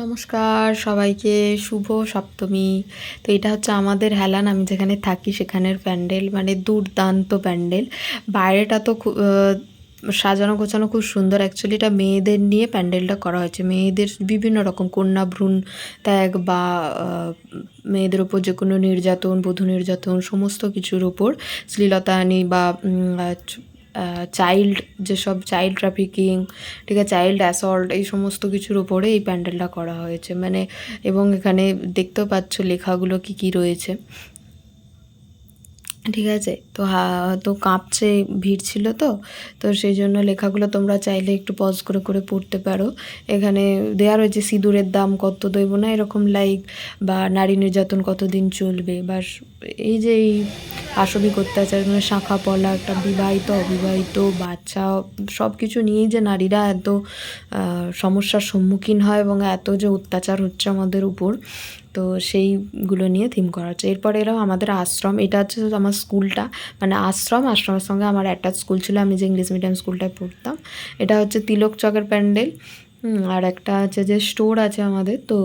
নমস্কার, সবাইকে শুভ সপ্তমী। তো এটা হচ্ছে আমাদের হেলান, আমি যেখানে থাকি সেখানের প্যান্ডেল মানে দুর্দান্ত প্যান্ডেল। বাইরেটা তো সাজানো গোছানো খুব সুন্দর। অ্যাকচুয়ালি এটা মেয়েদের নিয়ে প্যান্ডেলটা করা হয়েছে। মেয়েদের বিভিন্ন রকম, কন্যা, ভ্রূণ ত্যাগ বা মেয়েদের ওপর যে কোনো নির্যাতন, বধূ নির্যাতন, সমস্ত কিছুর ওপর শ্লীলতাহানি বা চাইল্ড যেসব চাইল্ড ট্রাফিকিং ঠিক আছে চাইল্ড অ্যাসল্ট এই সমস্ত কিছুর উপরে এই প্যান্ডেলটা করা হয়েছে। মানে এবং এখানে দেখতেও পাচ্ছ লেখাগুলো কি কি রয়েছে। ঠিক আছে? তো হা, তো কাঁপছে, ভিড় ছিল তো তো সেই জন্য লেখাগুলো তোমরা চাইলে একটু পজ করে করে পড়তে পারো। এখানে দেওয়া রয়েছে, সিঁদুরের দাম কত দইব না, এরকম লাইক বা নারী নির্যাতন কতদিন চলবে বা এই যে এই পাশবিক অত্যাচার মানে শাঁখা পলা, একটা বিবাহিত, অবিবাহিত, বাচ্চা সব কিছু নিয়েই যে নারীরা এত সমস্যার সম্মুখীন হয় এবং এত যে অত্যাচার হচ্ছে আমাদের উপর, তো সেইগুলো নিয়ে থিম করা হচ্ছে। এরপরে এলাম আমাদের আশ্রম, এটা হচ্ছে আমার স্কুলটা মানে আশ্রম, আশ্রমের সঙ্গে আমার অ্যাটাচ স্কুল ছিল, আমি যে ইংলিশ মিডিয়াম স্কুলটায় পড়তাম। এটা হচ্ছে তিলক চকের প্যান্ডেল আর একটা হচ্ছে যে স্টোর আছে আমাদের, তো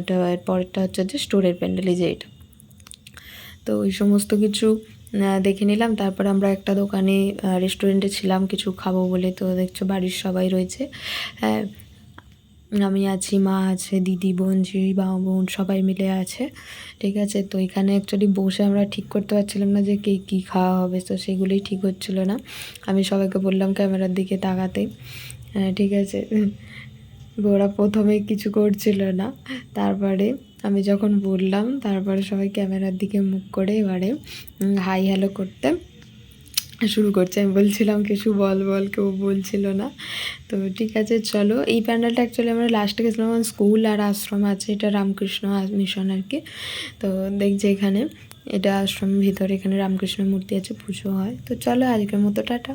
এটা এর পরেরটা হচ্ছে যে স্টোরের প্যান্ডেল, এই যে এটা। তো ওই সমস্ত কিছু দেখে নিলাম। তারপর আমরা একটা দোকানে রেস্টুরেন্টে ছিলাম, কিছু খাব বলে। তো দেখছ, বাড়ির সবাই রয়েছে। হ্যাঁ আমি আছি, মা আছে, দিদি বোন জি বা বোন, সবাই মিলে আছে। ঠিক আছে? তো এখানে অ্যাকচুয়ালি বসে আমরা ঠিক করতে পারছিলাম না যে কে কী খাওয়া হবে। তো সেগুলোই ঠিক হচ্ছিল না। আমি সবাইকে বললাম ক্যামেরার দিকে তাকাতে। হ্যাঁ ঠিক আছে? ওরা প্রথমে কিছু করছিল না। তারপরে আমি যখন বললাম, তারপরে সবাই ক্যামেরার দিকে মুখ করে এবারে হাই হ্যালো করতে শুরু করছে। আমি বলছিলাম, কিছু বল বল, কেউ বলছিল না। তো ঠিক আছে, চলো। এই প্যান্ডেলটা অ্যাকচুয়ালি আমরা লাস্টে গেছিলাম, আমার স্কুল আর আশ্রম আছে। এটা রামকৃষ্ণ মিশন আর কি। তো দেখছি এখানে, এটা আশ্রমের ভিতরে এখানে রামকৃষ্ণ মূর্তি আছে, পুজো হয়। তো চলো আজকের মতো, টাটা।